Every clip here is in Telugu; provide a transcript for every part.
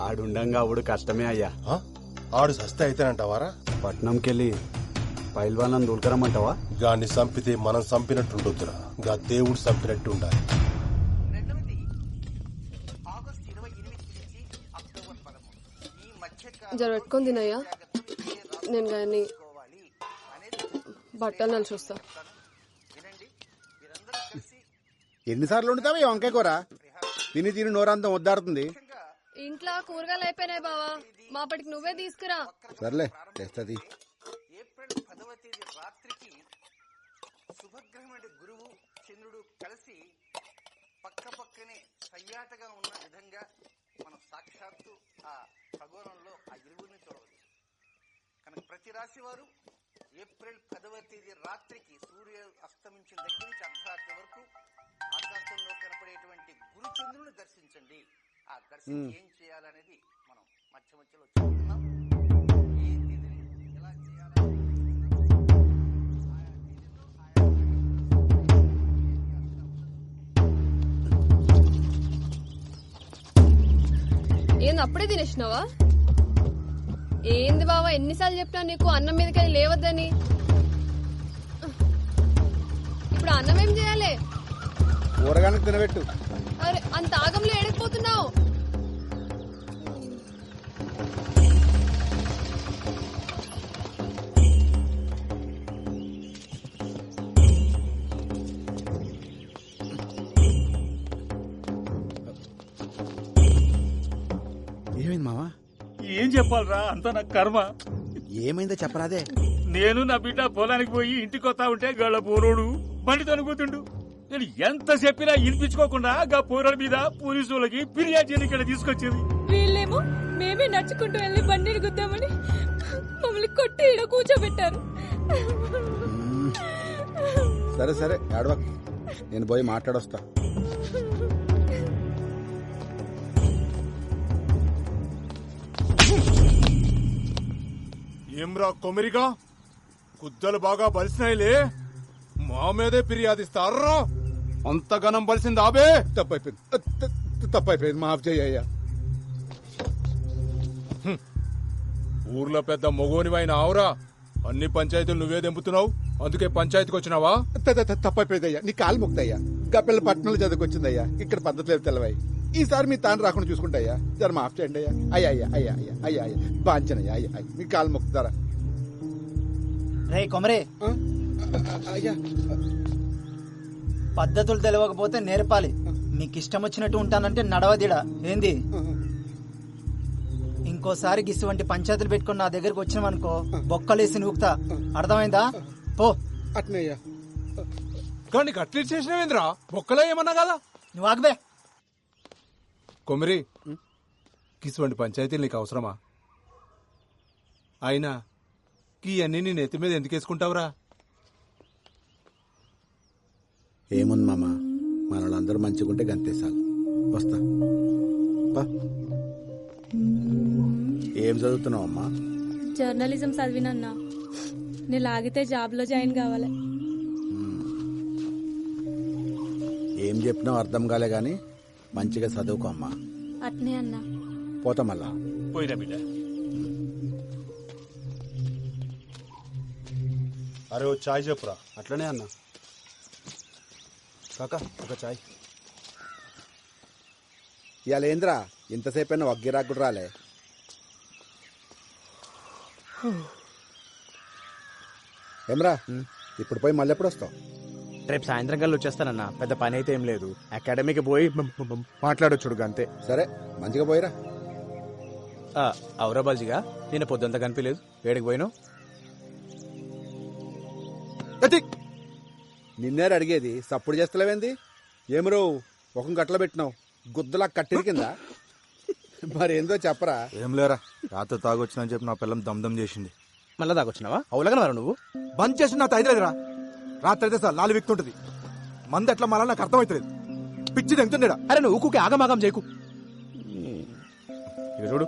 ఆడుండంగా ఆవిడ కష్టమే అయ్యా? ఆడు సస్తే అయితేనంటావారా? పట్నంకెళ్ళి పైల్వానం దూల్కరమ్మంటావా? గాన్ని చంపితే మనం చంపినట్టు ఉండొద్దురా గా దేవుడు చంపినట్టు ఉండాలి రెండవది ఆగస్టు ఇరవై ఎనిమిది నుంచి అక్టోబర్ పదమూడు ఈ మధ్య జర పెట్టుకొని తినయ్యా. నేను కానీ బట్టలు నలు చూస్తా వినండి మీరందరూ కలిసి ఎన్నిసార్లు వండుతావా ఈ వంకాయ కూర? తిని తిని నోరంతం వద్దాడుతుంది ఇంట్లో కూరగాయలు అయిపోయినాయి బావా. మాపటికి నువ్వే తీసుకురా. సర్లే తెస్తుంది ఏప్రిల్ పదవ తేదీ రాత్రికి శుభగ్రహమైన గురువు చంద్రుడు కలిసి పక్క పక్కనే సయ్యాటగా ఉన్న విధంగా మనం సాక్షాత్తు ఆ ఖగోళంలో ఆ ఇరువురిని చూడవచ్చు. కనుక ప్రతి రాశి వారు ఏప్రిల్ పదవ తేదీ రాత్రికి సూర్య అస్తమించిన దగ్గర నుంచి అర్ధరాత్రి వరకు ఆకాశంలో కనపడేటువంటి గురు చంద్రుని దర్శించండి. ఆ దర్శనం ఏం చేయాలనేది మనం మధ్య మధ్యలో చూస్తున్నాం. ఎలా చేయాలని ఏంది అప్పుడే తినేసినావా? ఏంది బావా ఎన్నిసార్లు చెప్పినా నీకు అన్నం మీదకి లేవద్దని? ఇప్పుడు అన్నం ఏం చేయాలి? కూరగానికి తినబెట్టు. అరే అంత ఆగంలో ఎడకపోతున్నావు ఏమైంది మావా? ఏం చెప్పాలరా? అంత నా కర్మ. ఏమైందో చెప్పరాదే. నేను నా బిడ్డ పొలానికి పోయి ఇంటికి వస్తా ఉంటే గళ్ళ పోరోడు. బండి తనుకుతుండు నేను ఎంత చెప్పినా వినిపించుకోకుండా గా పోరాడు మీద పోలీసులకి ఫిర్యాదు ఇక్కడ తీసుకొచ్చేది. వీళ్ళేమో మేమే నడుచుకుంటూ వెళ్ళి బండిని గుద్దామని మమ్మల్ని కొట్టి ఈడ కూర్చోబెట్టారు. సరే సరే ఏడవక్ నేను పోయి మాట్లాడొస్తా. ఏమ్రా కొమిరిగా? కుద్దలు బాగా బలిసినాయిలే. మా మీదే ఫిర్యాదిస్తారా అంతగనం బలిసింది ఆబే! తప్పైపోయింది. తప్పైపోయింది. మాఫ్ చేయ్యా ఊర్లో పెద్ద మొగోనివైన ఆవురా అన్ని పంచాయతీలు నువ్వే దెంపుతున్నావు? అందుకే పంచాయతీకి వచ్చినావా? తప్పైపోయిందయ్యా. నీ కాలు ముక్తయ్యా. గా పిల్ల పట్టణంలో చదువుకొచ్చిందయ్యా. ఇక్కడ పద్ధతి లేదు తెలవాయి? ఈసారి మీ తాను రాకుండా చూసుకుంటాయ్యా. జర మాఫ్ చేయండి అయ్యా అయ్యా అయ్యా అయ్యా అయ్యా అయ్యా. అయ్యా బాంచనయ్యా అయ్యా అయ్యా. మీ కాలు ముక్తారా రే కొమరే. అయ్యా. పద్ధతులు తెలియకపోతే నేర్పాలి. మీకు ఇష్టం వచ్చినట్టు ఉంటానంటే నడవదిడా. ఏంది? ఇంకోసారి గిసువంటి పంచాయతీలు పెట్టుకుని నా దగ్గరకు వచ్చినావనుకో బొక్కలేసి నూకుతా. అర్థమైందా? పో. అట్నే అయ్యా కానీ అట్లీట్ చేసినవేంద్రా బొక్కలో ఏమన్నా కదా? నువ్వు ఆగబే కొమిరి కిసువంటి పంచాయతీలు నీకు అవసరమా? అయినా ఈ అన్ని నీ నెత్తి మీద ఎందుకు ఏముంది మామ? మన వాళ్ళందరూ మంచిగుంటే గంతేసాలు వస్తా. బా ఏం చదువుతున్నావు అమ్మా? జర్నలిజం చదివినన్నా. నేను లాగితే జాబ్లో జాయిన్ కావాలి. ఏం చెప్పినావు అర్థం కాలే గాని? మంచిగా చదువుకో అమ్మా. అట్నే అన్నా. పోతా మళ్ళా. పోయినా బిడ్డ. అరే ఓ చాయ్ చెప్పురా. అట్లనే అన్న. కాకా ఒక చాయ్. ఇవాళ ఏంద్రా ఇంతసేపు అయినా వగ్గిరాకుడు రాలే. ఏమ్రా ఇప్పుడు పోయి మళ్ళీ ఎప్పుడు వస్తావు? రేపు సాయంత్రం కల్లా వచ్చేస్తానన్న పెద్ద పని అయితే ఏం లేదు. అకాడమీకి పోయి మాట్లాడొచ్చుడు అంతే సరే మంచిగా పోయిరా. ఔరాబాజీగా నేను పొద్దుంతా కనిపించలేదు వేడికి పోయినావు? నిన్నేరు అడిగేది? సప్పుడు చేస్తలేవేంది? ఏమరో ఒక గట్ల పెట్టినావు. గుద్దలా కట్టిరి కింద. మరేందో చెప్పరా? ఏం లేరా రాత్రి తాగొచ్చిందని చెప్పి నా పిల్లం దమ్దం చేసింది. మళ్ళా దాకొచ్చినావా అవులగా మరి నువ్వు? బంద్ చేసి నా తైదలేదురా రాత్రి అయితే సార్ లాలి విక్తుంటది. మంది ఎట్లా మళ్ళా నాకు అర్థమవుతలేదు పిచ్చి తెంగుతుండేడా అరే నువ్వు ఊకుకి ఆగమాగం చేయకు. ఇక చూడు.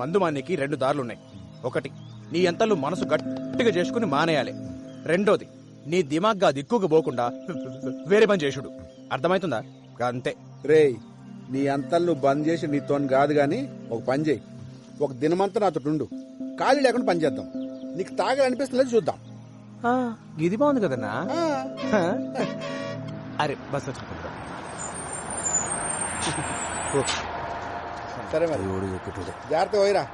మందు మానేకి రెండు దారులు ఉన్నాయి ఒకటి నీ ఎంతలు మనసు గట్టిగా చేసుకుని మానేయాలి. రెండోది నీ దిమాగ్గా దిక్కుకు పోకుండా వేరే పని చేసుడు. అర్థమవుతుందా అంతే. రేయ్ నీ అంతలు నువ్వు బంద్ చేసి నీతో కాదు గాని ఒక పని చేయి. ఒక దినమంతా నాతో ఉండు. ఖాళీ లేకుండా పని చేద్దాం. నీకు తాగాలనిపిస్తుంది చూద్దాం. ఇది బాగుంది కదన్నా. అరే బస్ వచ్చి సరే మరి. జాగ్రత్త పోయిరా.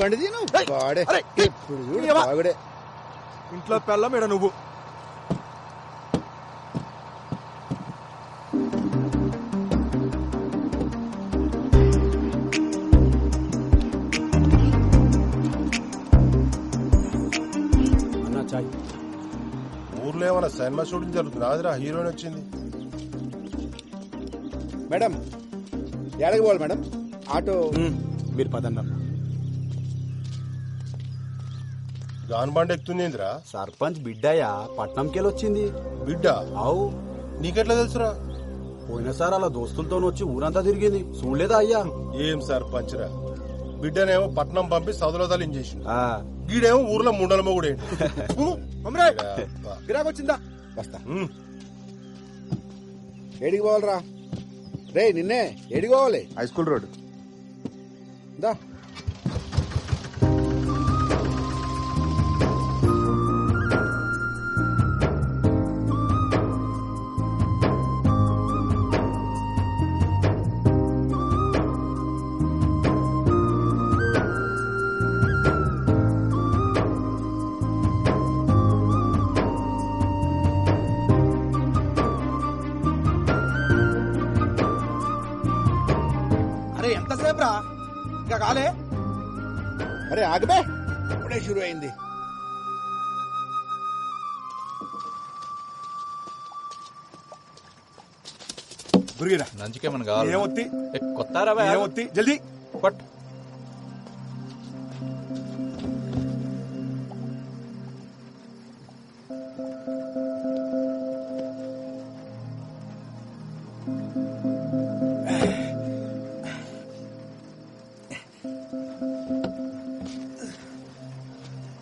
బండి తీను. వాడే. అరే, ఎప్పుడు చూడు ఏవా? తాగుడే ఇంట్లో పెళ్ళం ఈడ నువ్వు. ఊర్లో ఏమైనా సినిమా షూటింగ్ జరుగుతుంది? రాదురా హీరోయిన్ వచ్చింది. మేడం ఎడకి పోవాలి మేడం? ఆటో. మీరు పదన్న గాన్ బండి ఎక్కుతుంది ఏందిరా సర్పంచ్ బిడ్డయ్యా పట్నంకెళ్ళి వచ్చింది బిడ్డ? అవు. నీకెట్లా తెలుసురా? పోయినసారి అలా దోస్తులతో వచ్చి ఊరంతా తిరిగింది. చూడలేదా అయ్యా? ఏం సర్పంచ్ రా బిడ్డనేమో పట్నం పంపి సదులో తలించేసిండు. ఆ, గీడేమో ఊర్లో ముండల గిరాకు వచ్చిందా వస్తా. ఏడికి పోవాలరా? రే నిన్నే ఏడికి పోవాలి? High school road. దా. అరే ఎంతసేపు రా ఇంకా కాలే? అరే ఆగబే. ఇప్పుడే షురు అయింది గురిగిరా? నంచుకేమన్నా కావాలి? ఏమొత్తి? కొత్త ఏమొత్తి? జల్దీ. పట్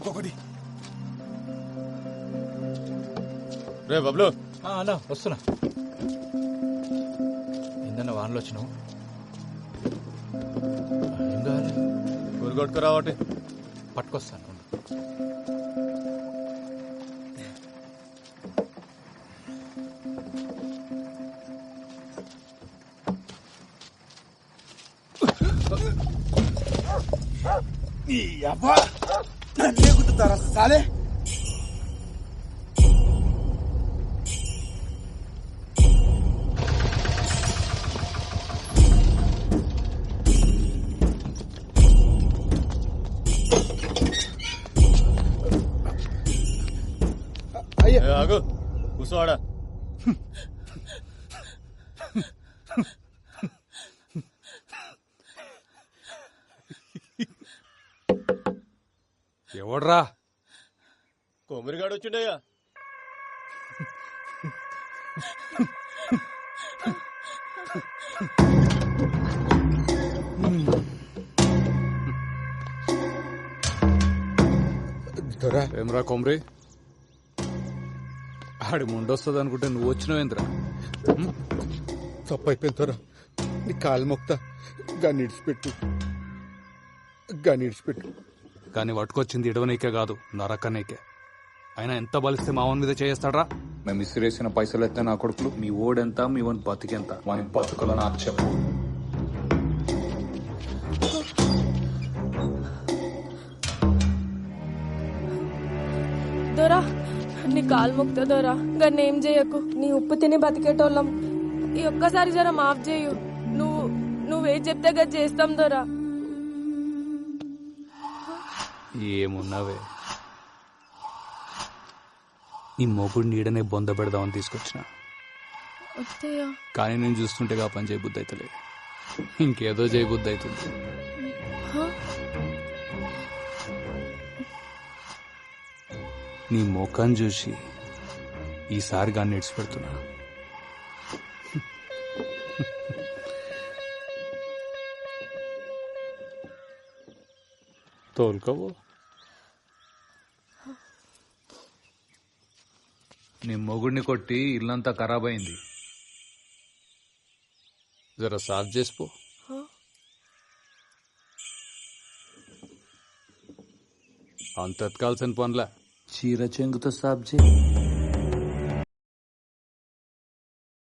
ఒక్కొక్కటి. రే బబ్లు. అన్నా వస్తున్నా. ఏందన్న వానలో వచ్చినావు? ఏం కావాలి కూర కొట్టుకురావటి పట్టుకొస్తాను ఉండు. ఈ అబ్బా! నన్నే ఎవడ్రా? కొమ్మరిగాడు వచ్చిండయ్యా దొరా. ఏమ్రా కొమరి? ఆడి ముండొస్తుంది అనుకుంటే నువ్వు వచ్చినావేంద్రా? తప్పు అయిపోయింది దొరా. నీ కాలు మొక్తా. గాని ఇడిచిపెట్టు. గాని ఇడిచిపెట్టు. కానీ పట్టుకొచ్చింది ఇడవనీకే కాదు నరకనీకే. అయినా ఎంత బలిస్తే మావన్ మీద చేస్తాడ్రా మేము ఇసిరేసిన పైసలు ఎత్తే నా కొడుకులు మీ ఓడెంత మీ వన్ బతికెంత? వాని బతుకుల నాకు చెప్పు దొరా నీ కాలు మొక్తా దొరా. గన్నేం ఏం చేయకు? నీ ఉప్పు తిని బతికేటోళ్ళం. ఈ ఒక్కసారి జర మాఫ్ చేయు. నువ్వు నువ్వే చెప్తే గది చేస్తాం దొరా. ఏమున్నావే? నీ మొగుడు నీడనే బొంద పెడదామని తీసుకొచ్చిన. కానీ నేను చూస్తుంటే ఆ పని చేయబుద్ధి అవుతలే ఇంకేదో చేయబుద్ధి అవుతుంది నీ ముఖం చూసి ఈసారి గాన్ని ఇడిచిపెడుతున్నా. తోలుకోవు నీ మొగుడిని కొట్టి ఇల్లంతా ఖరాబ్ అయింది. జర సాఫ్ చేసిపో. అంత ఎత్కాల్సిన పనులే. చీర చెంగుతో సాబ్ చేయి.